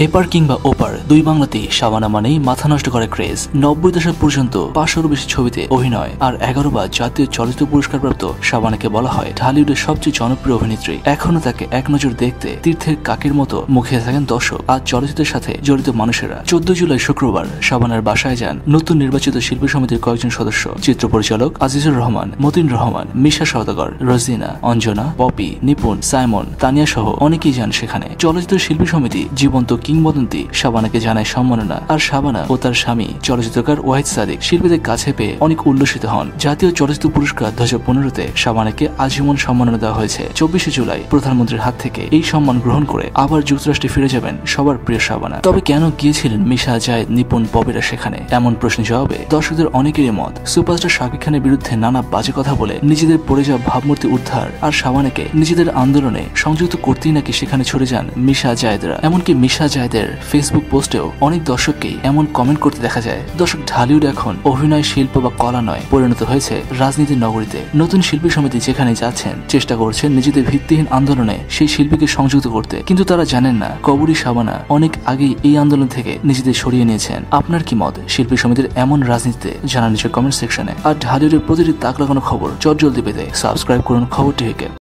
এপার কিংবা ওপার দুই বাংলাতেই শাবানা মানেই মাথা নষ্ট করে ক্রেজ। নব্বই দশক পর্যন্ত পাঁচশোরও বেশি ছবিতে অভিনয় আর এগারো বার জাতীয় চলচ্চিত্র পুরস্কারপ্রাপ্ত শাবানাকে বলা হয় ঢালিউডের সবচেয়ে জনপ্রিয় অভিনেত্রী। এখনও তাকে এক নজর দেখতে তীর্থের কাকের মতো মুখে থাকেন দর্শক আর চলচ্চিত্রের সাথে জড়িত মানুষেরা। চোদ্দ জুলাই শুক্রবার শাবানার বাসায় যান নতুন নির্বাচিত শিল্পী সমিতির কয়েকজন সদস্য। চিত্র পরিচালক আজিজুর রহমান, মতিন রহমান, মিশা সওদাগর, রজিনা, অঞ্জনা, পপি, নিপুণ, সাইমন, তানিয়া সহ অনেকেই যান সেখানে। চলচ্চিত্র শিল্পী সমিতি জীবন্ত কিংবদন্তি শাবানাকে জানায় সম্মাননা আর শাবানা ও তার স্বামী চলচ্চিত্রকার ওয়াহিদ সাদিক শিল্পীদের কাছে পেয়ে অনেক উল্লসিত হন। জাতীয় চলচ্চিত্র পুরস্কার দু হাজার পনেরোতে শাবানাকে আজীবন সম্মাননা দেওয়া হয়েছে। চব্বিশে জুলাই প্রধানমন্ত্রীর হাত থেকে এই সম্মান গ্রহণ করে আবার যুক্তরাষ্ট্রে ফিরে যাবেন সবার প্রিয় শাবানা। তবে কেন গিয়েছিলেন মিশা জায়দ নিপুণ পবিরা সেখানে? এমন প্রশ্নের জবাবে দর্শকদের অনেকেরই মত, সুপারস্টার শাকিব খানের বিরুদ্ধে নানা বাজে কথা বলে নিজেদের পড়ে যাওয়া ভাবমূর্তি উদ্ধার আর শাবানাকে নিজেদের আন্দোলনে সংযুক্ত করতেই নাকি সেখানে ছড়ে যান মিশা জায়দরা। এমনকি মিশা জায়দের ফেসবুক পোস্টেও অনেক দর্শককেই এমন কমেন্ট করতে দেখা যায়, দর্শক ঢালিউড এখন অভিনয় শিল্প বা কলা নয়, পরিণত হয়েছে রাজনীতির নগরীতে। নতুন শিল্পী সমিতি যেখানে যাচ্ছেন, চেষ্টা করছেন নিজেদের ভিত্তিহীন আন্দোলনে সেই শিল্পীকে সংযুক্ত করতে। কিন্তু তারা জানেন না, কবরী সাবানা অনেক আগেই এই আন্দোলন থেকে নিজেদের সরিয়ে নিয়েছেন। আপনার কি মত? শিল্পী সমিতির এমন রাজনীতিতে জানান নিচে কমেন্ট সেকশনে আর ঢালিউডের প্রতিটি তাক লাগানো খবর চট জলদি পেতে সাবস্ক্রাইব করুন খবর টিভিকে